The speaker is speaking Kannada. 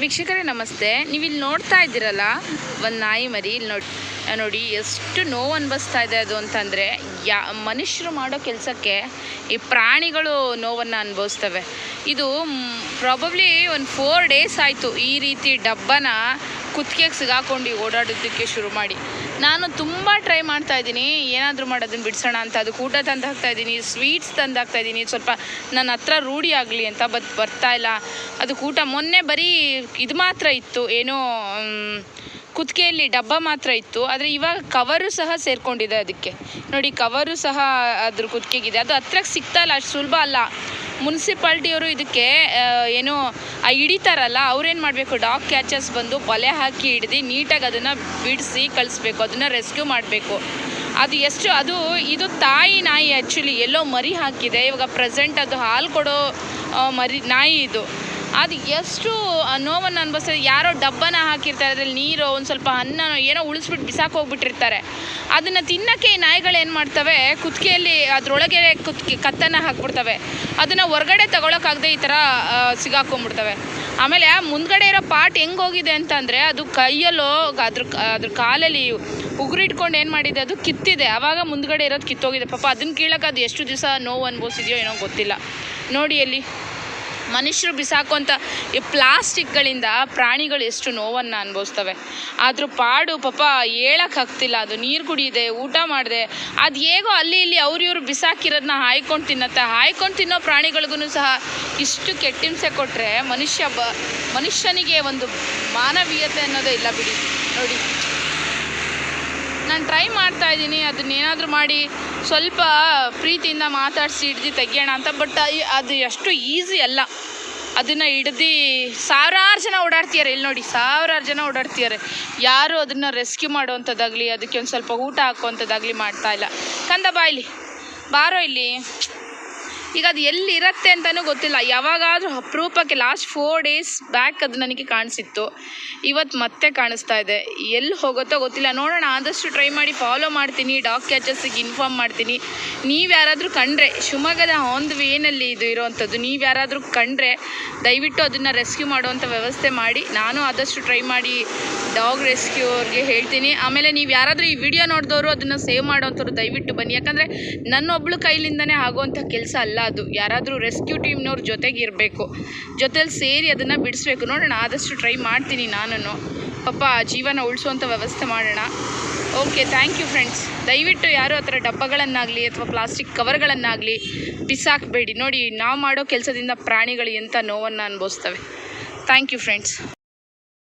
ವೀಕ್ಷಕರೇ, ನಮಸ್ತೆ. ನೀವು ಇಲ್ಲಿ ನೋಡ್ತಾ ಇದ್ದೀರಲ್ಲ, ಒಂದು ನಾಯಿ ಮರಿ. ಇಲ್ಲಿ ನೋಡಿ ನೋಡಿ, ಎಷ್ಟು ನೋವು ಅನ್ಭವಿಸ್ತಾ ಇದೆ ಅದು ಅಂತಂದರೆ, ಯಾ, ಮನುಷ್ಯರು ಮಾಡೋ ಕೆಲಸಕ್ಕೆ ಈ ಪ್ರಾಣಿಗಳು ನೋವನ್ನು ಅನುಭವಿಸ್ತವೆ. ಇದು ಪ್ರಾಬಬ್ಲಿ ಒಂದು ಫೋರ್ ಡೇಸ್ ಆಯಿತು ಈ ರೀತಿ ಡಬ್ಬನ ಕುತ್ತಿಗೆಗೆ ಸಿಗಾಕೊಂಡು ಓಡಾಡೋದಕ್ಕೆ ಶುರು ಮಾಡಿ. ನಾನು ತುಂಬ ಟ್ರೈ ಮಾಡ್ತಾ ಇದ್ದೀನಿ. ಏನಾದರೂ ಮಾಡೋದನ್ನು ಬಿಡಿಸೋಣ ಅಂತ. ಅದು ಊಟ ತಂದು ಹಾಕ್ತಾ ಇದ್ದೀನಿ ಸ್ವೀಟ್ಸ್ ತಂದು ಹಾಕ್ತಾ ಇದ್ದೀನಿ. ಸ್ವಲ್ಪ ನನ್ನ ಹತ್ರ ರೂಢಿ ಆಗಲಿ ಅಂತ ಬತ್ ಬರ್ತಾ ಇಲ್ಲ. ಅದಕ್ಕೆ ಊಟ ಮೊನ್ನೆ ಬರೀ ಇದು ಮಾತ್ರ ಇತ್ತು. ಏನೋ ಕುತ್ಕೆಯಲ್ಲಿ ಡಬ್ಬ ಮಾತ್ರ ಇತ್ತು. ಆದರೆ ಇವಾಗ ಕವರು ಸಹ ಸೇರ್ಕೊಂಡಿದೆ ಅದಕ್ಕೆ. ನೋಡಿ, ಕವರು ಸಹ ಅದ್ರ ಕುತ್ತಿಗೆಗಿದೆ ಅದು ಹತ್ರಕ್ಕೆ ಸಿಗ್ತಾ ಇಲ್ಲ, ಅಷ್ಟು ಸುಲಭ ಅಲ್ಲ. ಮುನ್ಸಿಪಾಲ್ಟಿಯವರು ಇದಕ್ಕೆ ಏನು, ಆ, ಹಿಡಿತಾರಲ್ಲ, ಅವ್ರೇನು ಮಾಡಬೇಕು? ಡಾಗ್ ಕ್ಯಾಚರ್ಸ್ ಬಂದು ಬಲೆ ಹಾಕಿ ಹಿಡ್ದು ನೀಟಾಗಿ ಅದನ್ನು ಬಿಡಿಸಿ ಕಳಿಸ್ಬೇಕು, ಅದನ್ನು ರೆಸ್ಕ್ಯೂ ಮಾಡಬೇಕು. ಅದು ಎಷ್ಟು, ಅದು, ಇದು ತಾಯಿ ನಾಯಿ ಆ್ಯಕ್ಚುಲಿ ಎಲ್ಲೋ ಮರಿ ಹಾಕಿದೆ, ಇವಾಗ ಪ್ರೆಸೆಂಟ್ ಅದು ಹಾಲು ಕೊಡೋ ಮರಿ, ನಾಯಿ ಇದು. ಅದು ಎಷ್ಟು ನೋವನ್ನು ಅನುಭವಿಸ್ತದೆ ಯಾರೋ ಡಬ್ಬನ ಹಾಕಿರ್ತಾರೆ, ಅದ್ರಲ್ಲಿ ನೀರು, ಒಂದು ಸ್ವಲ್ಪ ಅನ್ನ ಏನೋ ಉಳಿಸ್ಬಿಟ್ಟು ಬಿಸಾಕಿ ಹೋಗ್ಬಿಟ್ಟಿರ್ತಾರೆ. ಅದನ್ನು ತಿನ್ನೋಕ್ಕೆ ಈ ನಾಯಿಗಳು ಏನು ಮಾಡ್ತವೆ, ಕುತ್ತಿಗೆಯಲ್ಲಿ, ಅದರೊಳಗೆ ಕುತ್ತಿಗೆ ಕತ್ತನ್ನು ಹಾಕ್ಬಿಡ್ತವೆ. ಅದನ್ನು ಹೊರಗಡೆ ತಗೊಳಕ್ಕಾಗದೆ ಈ ಥರ ಸಿಗಾಕೊಂಡ್ಬಿಡ್ತವೆ. ಆಮೇಲೆ ಮುಂದ್ಗಡೆ ಇರೋ ಪಾರ್ಟ್ ಹೆಂಗೆ ಹೋಗಿದೆ ಅಂತಂದರೆ, ಅದು ಕೈಯಲ್ಲೋ, ಅದ್ರ ಅದ್ರ ಕಾಲಲ್ಲಿ ಉಗುರಿಟ್ಕೊಂಡು ಏನು ಮಾಡಿದೆ, ಅದು ಕಿತ್ತಿದೆ. ಆವಾಗ ಮುಂದ್ಗಡೆ ಇರೋದು ಕಿತ್ತೋಗಿದೆ. ಪಾಪ ಅದನ್ನ ಕೀಳಕ್ಕೆ ಅದು ಎಷ್ಟು ದಿವಸ ನೋವು ಅನುಭವಿಸಿದೆಯೋ ಏನೋ ಗೊತ್ತಿಲ್ಲ. ನೋಡಿ ಅಲ್ಲಿ ಮನುಷ್ಯರು ಬಿಸಾಕುವಂಥ ಈ ಪ್ಲಾಸ್ಟಿಕ್ಗಳಿಂದ ಪ್ರಾಣಿಗಳು ಎಷ್ಟು ನೋವನ್ನು ಅನುಭವಿಸ್ತವೆ. ಆದರೂ ಪಾಡು, ಪಾಪ ಹೇಳೋಕ್ಕಾಗ್ತಿಲ್ಲ ಅದು ನೀರು ಕುಡಿಯಿದೆ, ಊಟ ಮಾಡಿದೆ. ಅದು ಹೇಗೋ ಅಲ್ಲಿ ಇಲ್ಲಿ ಅವ್ರು ಇವರು ಬಿಸಾಕಿರೋದನ್ನ ಹಾಯ್ಕೊಂಡು ತಿನ್ನತ್ತೆ. ಹಾಯ್ಕೊಂಡು ತಿನ್ನೋ ಪ್ರಾಣಿಗಳಿಗೂ ಸಹ ಇಷ್ಟು ಕೆಟ್ಟಿಂಸೆ ಕೊಟ್ಟರೆ ಮನುಷ್ಯ ಬ ಮನುಷ್ಯನಿಗೆ ಒಂದು ಮಾನವೀಯತೆ ಅನ್ನೋದೇ ಇಲ್ಲ ಬಿಡಿ. ನೋಡಿ. ನಾನು ಟ್ರೈ ಮಾಡ್ತಾ ಇದ್ದೀನಿ ಅದನ್ನೇನಾದರೂ ಮಾಡಿ ಸ್ವಲ್ಪ ಪ್ರೀತಿಯಿಂದ ಮಾತಾಡಿಸಿ ಹಿಡ್ದು ತೆಗಿಯೋಣ ಅಂತ ಬಟ್ ಅದು ಅಷ್ಟು ಈಸಿ ಅಲ್ಲ. ಅದನ್ನು ಹಿಡ್ದು ಸಾವಿರಾರು ಜನ ಓಡಾಡ್ತಿದ್ದಾರೆ ಇಲ್ಲಿ ನೋಡಿ ಸಾವಿರಾರು ಜನ ಓಡಾಡ್ತಿದ್ದಾರೆ ಯಾರು ಅದನ್ನು ರೆಸ್ಕ್ಯೂ ಮಾಡುವಂಥದ್ದಾಗಲಿ ಅದಕ್ಕೆ ಒಂದು ಸ್ವಲ್ಪ ಊಟ ಹಾಕುವಂಥದ್ದಾಗಲಿ ಮಾಡ್ತಾ ಇಲ್ಲ. ಕಂದ ಬಾ ಇಲ್ಲಿ ಬಾರೋ ಇಲ್ಲಿ. ಈಗ ಅದು ಎಲ್ಲಿರುತ್ತೆ ಅಂತಲೂ ಗೊತ್ತಿಲ್ಲ. ಯಾವಾಗಾದರೂ ಅಪರೂಪಕ್ಕೆ ಲಾಸ್ಟ್ ಫೋರ್ ಡೇಸ್ ಬ್ಯಾಕ್ ಅದು ನನಗೆ ಕಾಣಿಸಿತ್ತು. ಇವತ್ತು ಮತ್ತೆ ಕಾಣಿಸ್ತಾ ಇದೆ. ಎಲ್ಲಿ ಹೋಗುತ್ತೋ ಗೊತ್ತಿಲ್ಲ. ನೋಡೋಣ, ಆದಷ್ಟು ಟ್ರೈ ಮಾಡಿ ಫಾಲೋ ಮಾಡ್ತೀನಿ ಡಾಗ್ ಕ್ಯಾಚರ್ಸಿಗೆ ಇನ್ಫಾರ್ಮ್ ಮಾಡ್ತೀನಿ. ನೀವು ಯಾರಾದರೂ ಕಂಡ್ರೆ, ಶಿವಮೊಗ್ಗದ ಆನ್ ದ ವೇನಲ್ಲಿ ಇದು ಇರೋವಂಥದ್ದು ನೀವು ಯಾರಾದರೂ ಕಂಡ್ರೆ ದಯವಿಟ್ಟು ಅದನ್ನು ರೆಸ್ಕ್ಯೂ ಮಾಡುವಂಥ ವ್ಯವಸ್ಥೆ ಮಾಡಿ. ನಾನು ಆದಷ್ಟು ಟ್ರೈ ಮಾಡಿ ಡಾಗ್ ರೆಸ್ಕ್ಯೂ ಅವ್ರಿಗೆ ಹೇಳ್ತೀನಿ. ಆಮೇಲೆ ನೀವು ಯಾರಾದರೂ ಈ ವಿಡಿಯೋ ನೋಡಿದವರು ಅದನ್ನು ಸೇವ್ ಮಾಡೋವಂಥವ್ರು ದಯವಿಟ್ಟು ಬನ್ನಿ. ಯಾಕಂದರೆ ನನ್ನೊಬ್ಳು ಕೈಲಿಂದನೇ ಆಗುವಂಥ ಕೆಲಸ ಅಲ್ಲ. ಅದು. ಯಾರಾದರೂ ರೆಸ್ಕ್ಯೂ ಟೀಮ್ನವ್ರ ಜೊತೆಗೆ ಇರಬೇಕು. ಜೊತೆಲಿ ಸೇರಿ ಅದನ್ನು ಬಿಡಿಸ್ಬೇಕು. ನೋಡೋಣ, ಆದಷ್ಟು ಟ್ರೈ ಮಾಡ್ತೀನಿ ನಾನು ಪಾಪ ಜೀವನ ಉಳಿಸುವಂಥ ವ್ಯವಸ್ಥೆ ಮಾಡೋಣ. ಓಕೆ ಥ್ಯಾಂಕ್ ಯು ಫ್ರೆಂಡ್ಸ್ ದಯವಿಟ್ಟು ಯಾರು ಆ ಡಬ್ಬಗಳನ್ನಾಗಲಿ ಅಥವಾ ಪ್ಲಾಸ್ಟಿಕ್ ಕವರ್ಗಳನ್ನಾಗಲಿ ಬಿಸಾಕಬೇಡಿ. ನೋಡಿ, ನಾವು ಮಾಡೋ ಕೆಲಸದಿಂದ ಪ್ರಾಣಿಗಳು ಎಂಥ ನೋವನ್ನು ಅನುಭವಿಸ್ತವೆ. Thank you friends